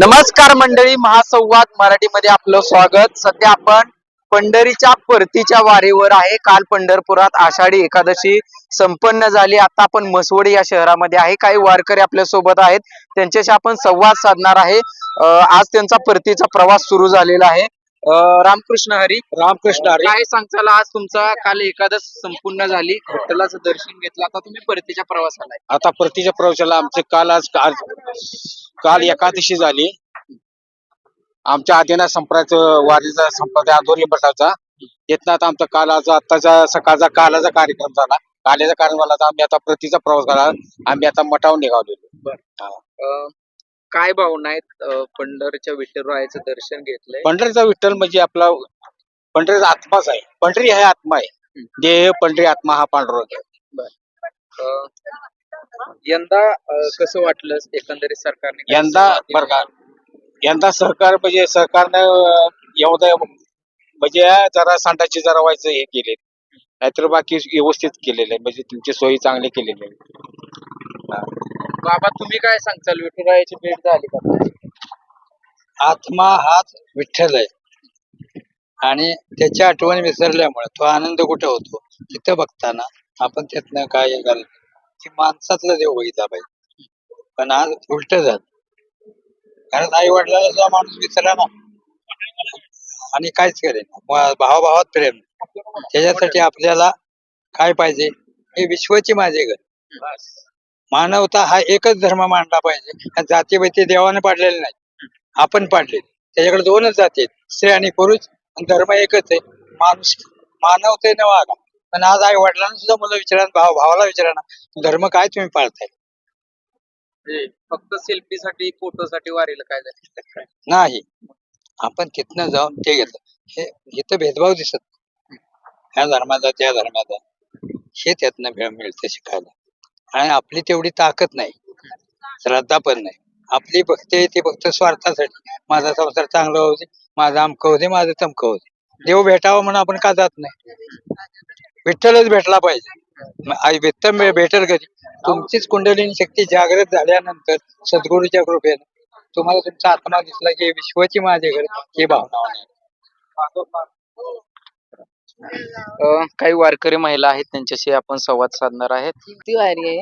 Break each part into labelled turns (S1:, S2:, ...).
S1: नमस्कार मंडळी महासंवाद मराठीमध्ये आपलं स्वागत. सध्या आपण पंढरीच्या परतीच्या वारीवर आहे. काल पंढरपुरात आषाढी एकादशी संपन्न झाली. आता आपण मसवडी या शहरामध्ये आहे. काही वारकरी आपल्यासोबत आहेत. त्यांच्याशी आपण संवाद साधणार आहे. आज त्यांचा परतीचा प्रवास सुरू झालेला आहे. रामकृष्ण हरी.
S2: रामकृष्ण हरी.
S1: काय सांगचाल आज तुमचा? काल एकादश संपूर्ण झाली. विठ्ठलाचं दर्शन घेतलं. आता तुम्ही परतीच्या प्रवासाला आहे.
S2: आता परतीच्या प्रवेशाला आमचे काल आज आज काल एकादशी झाली. आमच्या आदिना संप्राचं वारीचा संप्रदाय आंदोलन मठाचा तिथनं आता आमचा काल आज आत्ताचा सकाळचा कालाचा कार्यक्रम झाला. काल्याचा कार्यक्रम झाला तर आम्ही आता परतीचा प्रवास करा आम्ही आता मठावर निघालेलो.
S1: अं, काय भावना आहेत अं, पंढरीच्या विठ्ठलरायाचं दर्शन घेतलंय?
S2: पंढरीचा विठ्ठल म्हणजे आपला पंढरीचा आत्माच आहे. पंढरी आहे आत्मा आहे. देह पंढरी आत्मा हा पांडुरंग आहे.
S1: अं, यंदा अं, कसं वाटलं एकंदरीत सरकारने काय
S2: यंदा
S1: सुरुवात केली?
S2: बरं का यंदा सरकार म्हणजे सरकारनं अं, एवढं म्हणजे जरा सांडाची जरा व्हायचं हे केले नाहीतर बाकी व्यवस्थित केलेलं आहे. म्हणजे तुमची सोयी चांगली केलेली आहे.
S1: बाबा तुम्ही काय सांगताल? विठुरायाची भेट झाली का?
S2: आत्मा हाच विठ्ठल आहे. आणि त्याच्या आठवणी विसरल्यामुळे तो आनंद कुठे होतो तिथं बघताना आपण त्यातनं काय घाल? की माणसातला देव बघितला पाहिजे. पण आज उलट झालं. कारण आई सुद्धा माणूस विसरला ना. आणि काहीच करेन. भावाभावात प्रेम. त्याच्यासाठी आपल्याला काय पाहिजे? हे विश्वाची माझे घर मानवता हा एकच धर्म मांडला पाहिजे. जाती ते देवाने पाडलेले नाही. आपण पाडले. त्याच्याकडे दोनच जाती आहेत. स्त्री आणि पुरुष. आणि धर्म एकच आहे. माणूस मानवतेने वागा. पण आज आई वडिलांना सुद्धा मुलं विचारा भाव भावाला विचारा ना धर्म काय तुम्ही पाळताय?
S1: म्हणजे फक्त सेल्फीसाठी फोटोसाठी वारीला काय झालं
S2: नाही. आपण तिथनं जाऊन ते घेतलं हे इथं भेदभाव दिसत. ह्या धर्माचा त्या धर्माचा हे त्यातनं मिळ- मिळतं शिकायला. आणि आपली तेवढी ताकद नाही. श्रद्धा पण नाही. आपली भक्ती आहे ती फक्त स्वार्थासाठी. माझा संसार चांगला होऊ दे माझा अमकं होऊ दे माझं तमकं होऊ दे. देव भेटावा म्हणून आपण का जात नाही? विठ्ठलच भेटला पाहिजे. आई विठ्ठल भेटेल कधी तुमचीच कुंडलिनी शक्ती जागृत झाल्यानंतर सद्गुरूच्या कृपेने तुम्हाला तुमचा आत्मा दिसला की विश्वाची माझे घर ही भावना
S1: अं, काही वारकरी महिला आहेत त्यांच्याशी आपण संवाद साधणार आहेत.
S3: ती वारी आहे.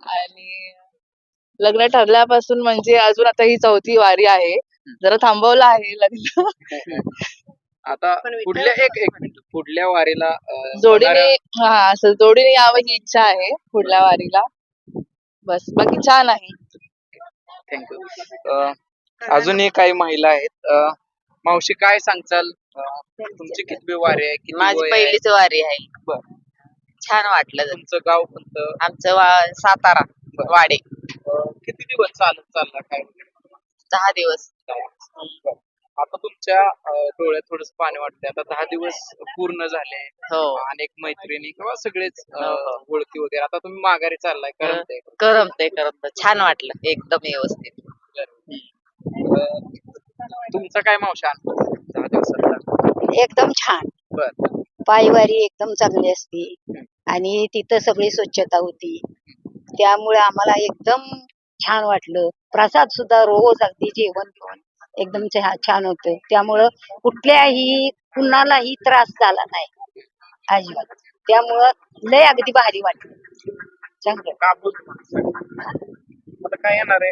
S3: आणि लग्न ठरल्यापासून म्हणजे अजून आता ही चौथी वारी आहे. जरा थांबवलं आहे लग्न.
S1: आता
S3: पण
S1: पुढल्या एक एक मिनिट. पुढल्या वारीला अं,
S3: जोडीने
S1: होणाऱ्या-
S3: हा असं जोडीने यावं ही इच्छा आहे पुढल्या वारीला. बस बाकी छान आहे.
S1: थँक्यू अं, अजूनही काही महिला आहेत. अं, मावशी काय सांगचाल? तुमची कितवी वारी आहे? किती
S4: माझी
S1: वय आहे?
S4: पहिलीच वारी आहे.
S1: बरं.
S4: छान वाटलं.
S1: तुमचं गाव कोणतं?
S4: आमचं वा- सातारा वाडे.
S1: अं, किती दिवस चालत चालला काय
S4: दहा दिवस.
S1: बरं. आता तुमच्या अं, डोळ्यात थोडस पाणी वाटतंय. आता दहा दिवस पूर्ण झाले.
S4: हो.
S1: अनेक मैत्रिणी किंवा सगळेच अं,
S4: हो.
S1: ओळखी वगैरे. आता तुम्ही माघारी चाललाय करमतंय?
S4: करमते करमत छान वाटलं. एकदम व्यवस्थित.
S1: अं, तुमचा काय मावशा अनुभव दहा
S5: एकदम छान.
S1: बर.
S5: पायवारी एकदम चांगली असते आणि तिथं सगळी स्वच्छता होती. त्यामुळे आम्हाला एकदम छान वाटलं. प्रसाद सुद्धा रोज अगदी जेवण घेऊन एकदम छान होतं. त्यामुळं कुठल्याही कुणालाही त्रास झाला नाही. अजिबात. त्यामुळं लय अगदी भारी वाटलं. चांगलं.
S1: काय येणार आहे.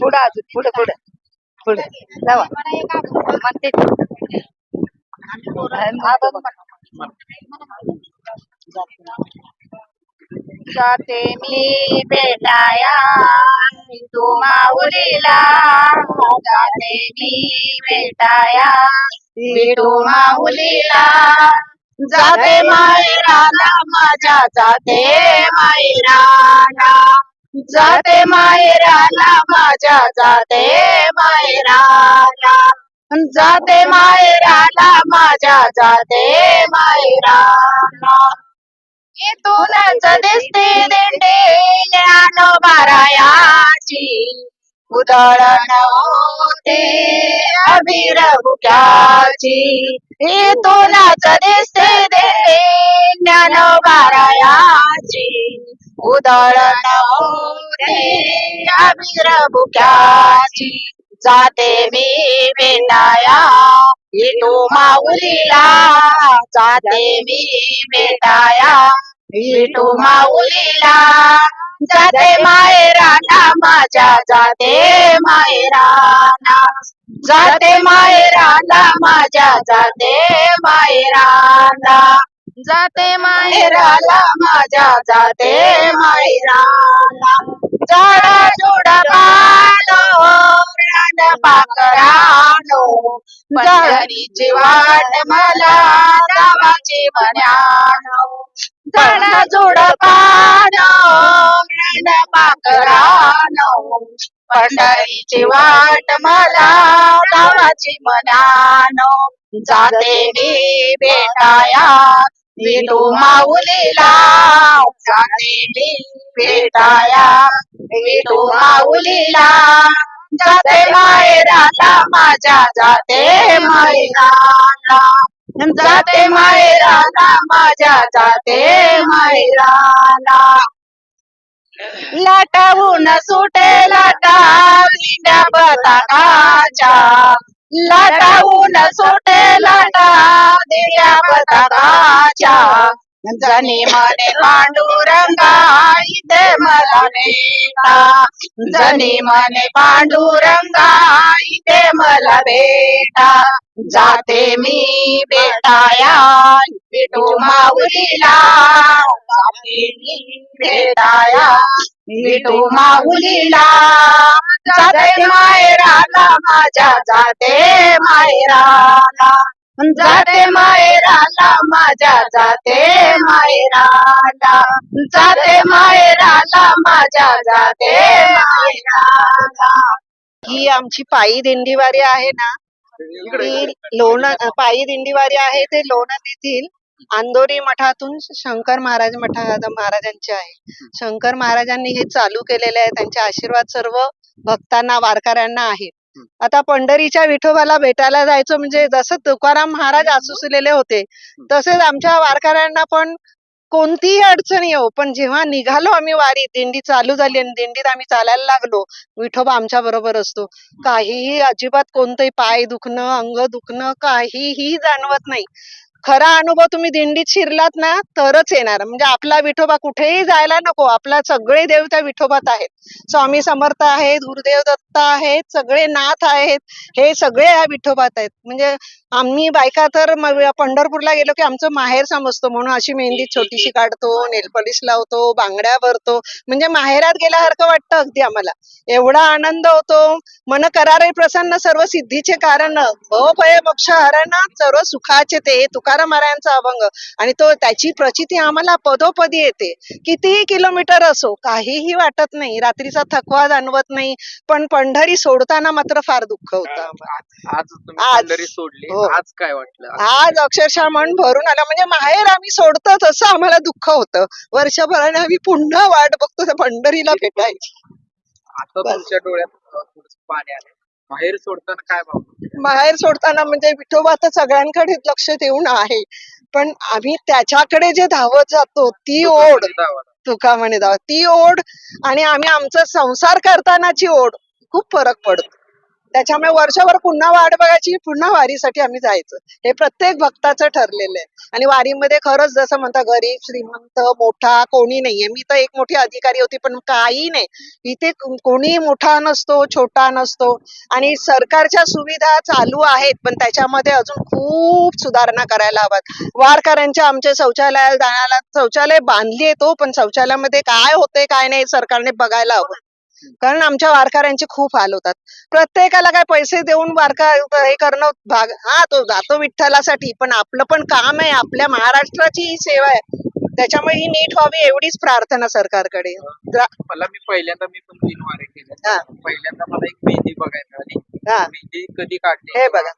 S5: पुढं अजून पुढं पुढं. पुढे जावा. म्हणते जाते मी भेटाया तू माऊलीला. जाते मी भेटाया तू माऊलीला. जाते मायराला. माझ्या जाते मायराला. जाते मायराला माझ्या जाते मायराला. जाते मायराला माझ्या जाते मायराला. इथूनच दिसते दिंडे ज्ञानोबारायाची उधळण होते अबीर बुक्याची. इथूनच दिसते दिंडे ज्ञानोबारायाची
S6: उधळण रे अबीर बुक्याची जाते मी मेंढाया विठू माऊलीला. जाते मी मेंढाया विठू माऊलीला. जाते मायराना माझ्या जाते मायराना जाते मायराना माझ्या जाते मायराना जाते माहेराला माझ्या जाते माहेराला झाडा जोडबानो रान पाकरानो पंढरीची वाट मला गावाची मन्यानो झाडा जोडबानो पालो पाकरानो पंढरीची वाट मला गावाची मनानो जाते मी भेटाया विठू माऊलीला. जाते मी भेटाया विठू माऊलीला. जाते मायराला. माझ्या जाते माहेराला जाते मायराला. माझ्या जाते माहेराला लाटाहून सुटे लाटा. दिंड्या पताकाच्या. लाटाहून सुटे लाटा दिंड्या पताकाच्या. जनी मने पांडुरंगा इथे मला भेटा जनी मने पांडुरंगा इथे मला भेटा जाते मी भेटाया विठू माऊलीला. जाते मी भेटाया विठू माऊलीला. जाते माहेराला माझ्या जाते माहेराला जाते माहेराला माझ्या जाते माहेराला जाते माहेराला माझ्या जाते माहेराला ही आमची पायी दिंडीवारी आहे ना ती लोण पायी दिंडीवारी आहे ते लोणंद येथील अंदोरी मठातून शंकर महाराज मठा महाराजांचे आहे. शंकर महाराजांनी हे चालू केलेले आहे त्यांचे आशीर्वाद सर्व भक्तांना वारकऱ्यांना आहेत आता पंढरीच्या विठोबाला भेटायला जायचं म्हणजे जसं तुकाराम महाराज आसुसलेले होते तसेच आमच्या वारकऱ्यांना पण कोणतीही अडचण येऊ पण जेव्हा निघालो आम्ही वारी दिंडी चालू झाली आणि दिंडीत आम्ही चालायला लागलो विठोबा आमच्या बरोबर असतो. काहीही अजिबात कोणतंही पाय दुखणं अंग दुखणं काहीही जाणवत नाही. खरा अनुभव तुम्ही दिंडीत शिरलात ना तरच येणार. म्हणजे आपला विठोबा कुठेही जायला नको. आपला सगळे देव त्या विठोबात आहेत. स्वामी समर्थ आहेत गुरुदेव दत्त आहेत सगळे नाथ आहेत. हे सगळे ह्या विठोबात आहेत. म्हणजे आम्ही बायका तर पंढरपूरला गेलो की आमचं माहेर समजतो म्हणून अशी मेहंदी छोटीशी काढतो नेलपॉलिश लावतो बांगड्या भरतो. म्हणजे माहेरात गेल्यासारखं वाटतं अगदी आम्हाला. एवढा आनंद होतो. मन करारे प्रसन्न सर्व सिद्धीचे कारण. भय मोक्ष हरण सर्व सुखाचे ते. हे तुकाराम महाराजांचा अभंग. आणि तो त्याची प्रचिती आम्हाला पदोपदी येते. कितीही किलोमीटर असो काहीही वाटत नाही. रात्रीचा थकवा जाणवत नाही. पण पंढरी सोडताना मात्र फार दुःख होतं.
S1: आज सोडली.
S6: हो.
S1: आज काय वाटलं?
S6: आज अक्षरशः मन भरून आलं. म्हणजे माहेर आम्ही सोडतो तसं आम्हाला दुःख होतं. वर्षभराने आम्ही पुन्हा वाट बघतो त्या पंढरीला भेटायची.
S1: आता. तुमच्या डोळ्यात अ, थोडंसं पाणी आलं बाहेर सोडताना काय भाव
S6: माहेर सोडताना म्हणजे विठोबा तर सगळ्यांकडे लक्ष देऊन आहे. पण आम्ही त्याच्याकडे जे धावत जातो ती ओढ. तुका म्हणे धावत. ती ओढ आणि आम्ही आमचा संसार करतानाची ओढ. खूप फरक पडतो. त्याच्यामुळे वर्षभर पुन्हा वाट बघायची पुन्हा वारीसाठी आम्ही जायचं. हे प्रत्येक भक्ताचं ठरलेलं आहे. आणि वारीमध्ये खरंच जसं म्हणता गरीब श्रीमंत मोठा कोणी नाहीये. मी तर एक मोठी अधिकारी होती पण काही नाही. इथे कोणी मोठा नसतो छोटा नसतो. आणि सरकारच्या सुविधा चालू आहेत पण त्याच्यामध्ये अजून खूप सुधारणा करायला हव्यात. वारकऱ्यांच्या आमच्या शौचालयाला जाण्याला शौचालय बांधली आहे तो पण शौचालयामध्ये काय होते काय नाही सरकारने बघायला हवं. कारण आमच्या वारकऱ्यांचे खूप हाल होतात. प्रत्येकाला काय पैसे देऊन वारका हे करणं भाग हा तो जातो विठ्ठलासाठी पण आपलं पण काम आहे आपल्या महाराष्ट्राची ही सेवा आहे. त्याच्यामुळे ही नीट व्हावी एवढीच प्रार्थना सरकारकडे.
S1: मला मी पहिल्यांदा मी पण तीन वारे केले.
S6: हा.
S1: पहिल्यांदा मला एक मेहंदी बघायला मिळाली
S6: हा.
S1: मेहंदी कधी काढली?
S6: हे बघा.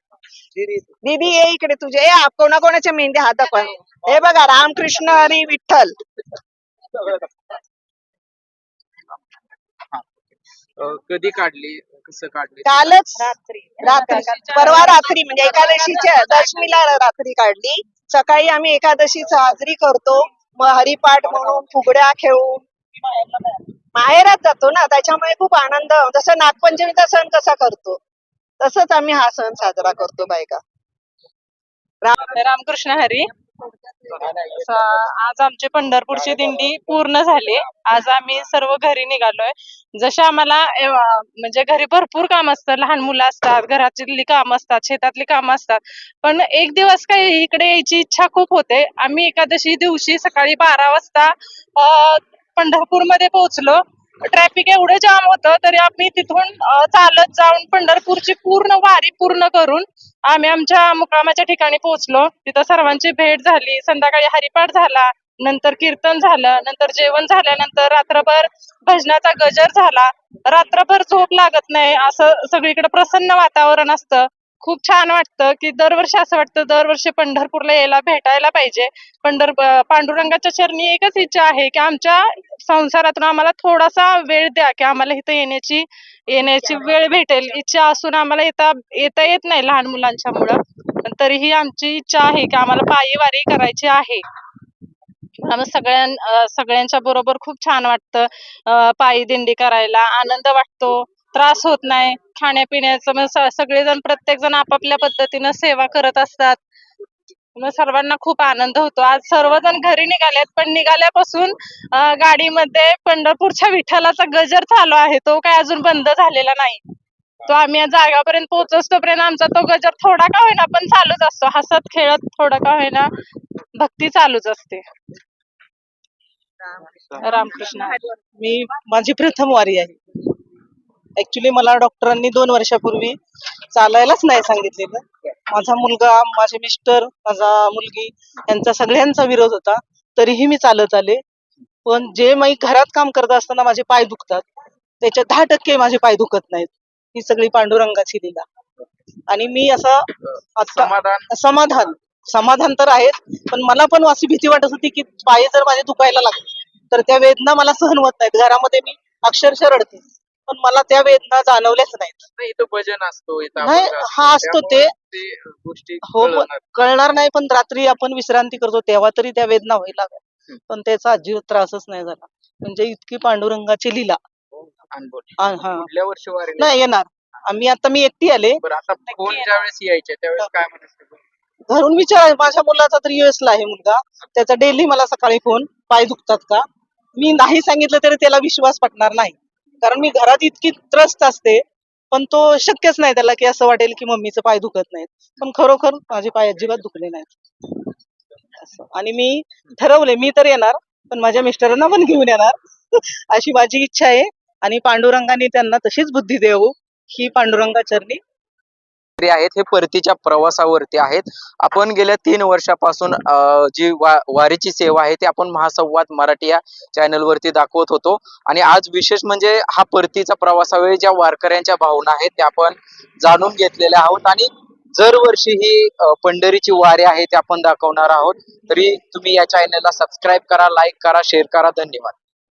S6: दीदी ये इकडे तुझे. आप कोणाकोणाच्या मेहंदी? हात दाखवा. हे बघा रामकृष्ण हरी विठ्ठल
S1: अ, कधी काढली? कसं काढली?
S6: कालच रात्री. परवा रात्री म्हणजे एकादशीच्या दशमीला रात्री काढली. सकाळी आम्ही एकादशी साजरी करतो. मग हरिपाठ म्हणून फुगड्या खेळून.
S7: माहेरात जातो ना त्याच्यामुळे खूप आनंद. जसं नागपंचमीचा सण कसा करतो. तसंच आम्ही हा सण साजरा करतो बायका.
S8: रामकृष्ण हरी. स- आज आमची पंढरपूरची दिंडी पूर्ण झाली. आज आम्ही सर्व घरी निघालोय. जसे आम्हाला एव- म्हणजे घरी भरपूर काम असतं. लहान मुलं असतात घरातली काम असतात शेतातली कामं असतात. पण एक दिवस काही इकडे यायची इच्छा खूप होते. आम्ही एकादशी दिवशी सकाळी बारा वाजता पंढरपूरमध्ये पोहोचलो. ट्रॅफिक एवढं जाम होतं तरी आम्ही तिथून चालत जाऊन पंढरपूरची पूर्ण वारी पूर्ण करून आम्ही आमच्या मुक्कामाच्या ठिकाणी पोहोचलो. तिथं सर्वांची भेट झाली. संध्याकाळी हरिपाठ झाला नंतर कीर्तन झालं नंतर जेवण झाल्यानंतर रात्रभर भजनाचा गजर झाला. रात्रभर झोप लागत नाही असं सगळीकडे प्रसन्न वातावरण असतं. खूप छान वाटतं की दरवर्षी असं वाटतं दरवर्षी पंढरपूरला यायला भेटायला पाहिजे. पंढर पांडुरंगाच्या चरणी एकच इच्छा आहे की आमच्या संसारातून आम्हाला थोडासा वेळ द्या की आम्हाला इथं येण्याची येण्याची वेळ भेटेल. इच्छा असून आम्हाला येता येता येत नाही लहान मुलांच्या मुळे पण तरीही आमची इच्छा आहे की आम्हाला पायी वारी करायची आहे. आम्ही सगळ्यां सगळ्यांच्या बरोबर खूप छान वाटतं. पायी दिंडी करायला आनंद वाटतो. त्रास होत नाही. खाण्यापिण्याचं सगळेजण प्रत्येक जण आपापल्या पद्धतीनं सेवा करत असतात. मग सर्वांना खूप आनंद होतो. आज सर्वजण घरी निघालेत पण निघाल्यापासून गाडीमध्ये पंढरपूरच्या विठ्ठलाचा गजर चालू आहे. तो काय अजून बंद झालेला नाही. तो आम्ही या जागापर्यंत पोहोचतोपर्यंत आमचा तो गजर थोडा का होईना पण चालूच असतो. हसत खेळत थोडा का होईना भक्ती चालूच असते. रामकृष्ण.
S9: मी माझी प्रथम वारी आहे. ऍक्च्युली मला डॉक्टरांनी दोन वर्षापूर्वी चालायलाच नाही सांगितलेलं. माझा मुलगा माझे मिस्टर माझा मुलगी यांचा सगळ्यांचा विरोध होता. तरीही मी चालत आले. पण जे मी घरात काम करत असताना माझे पाय दुखतात त्याच्या दहा टक्के माझे पाय दुखत नाहीत. ही सगळी पांडुरंगाची लीला. आणि मी असं
S1: समाधान?
S9: समाधान. समाधान तर आहेच पण मला पण अशी भीती वाटत होती की पाय जर माझे दुखायला लागले तर त्या वेदना मला सहन होत नाहीत. घरामध्ये मी अक्षरशः रडते. पण मला त्या वेदना जाणवल्याच नाहीत.
S1: नाही इथं भजन असतो इथं
S9: नाही. हा असतो. ते.
S1: त्यामुळे ते गोष्टी
S9: हो पण
S1: कळणार.
S9: कळणार नाही पण रात्री आपण विश्रांती करतो तेव्हा तरी त्या वेदना व्हायला लागल्या. पण त्याचा अजिबात त्रासच नाही झाला. म्हणजे इतकी पांडुरंगाची लीला. आ- हा
S1: पुढल्या वर्षी वारीला
S9: नाही. येणार. आम्ही आता मी एकटी आले.
S1: बरं आता फोन ज्या वेळेस यायचे त्यावेळेस काय म्हणायचं?
S9: घरून विचार माझ्या मुलाचा तर US ला आहे मुलगा. त्याचा डेली मला सकाळी फोन पाय दुखतात का? मी नाही सांगितलं तरी त्याला विश्वास पटणार नाही. कारण मी घरात इतकी त्रस्त असते पण तो शक्यच नाही त्याला की असं वाटेल की मम्मीचं पाय दुखत नाहीत. पण खरोखर माझे पाय अजिबात दुखले नाहीत. असं. आणि मी ठरवले मी तर येणार पण माझ्या मिस्टरांना पण घेऊन येणार. अशी माझी इच्छा आहे. आणि पांडुरंगाने त्यांना तशीच बुद्धी देऊ ही पांडुरंगा चरणी
S1: आहेत हे परतीच्या प्रवासावरती आहेत. आपण गेल्या तीन वर्षापासून जी वा- वारीची सेवा आहे ती आपण महासंवाद मराठी या चॅनलवरती दाखवत होतो. आणि आज विशेष म्हणजे हा परतीचा प्रवासावेळी ज्या वारकऱ्यांच्या भावना आहेत त्या आपण जाणून घेतलेल्या आहोत. आणि दरवर्षी ही पंढरीची वारी आहे ते आपण दाखवणार आहोत. तरी तुम्ही या चॅनलला सबस्क्राईब करा लाईक करा शेअर करा. धन्यवाद.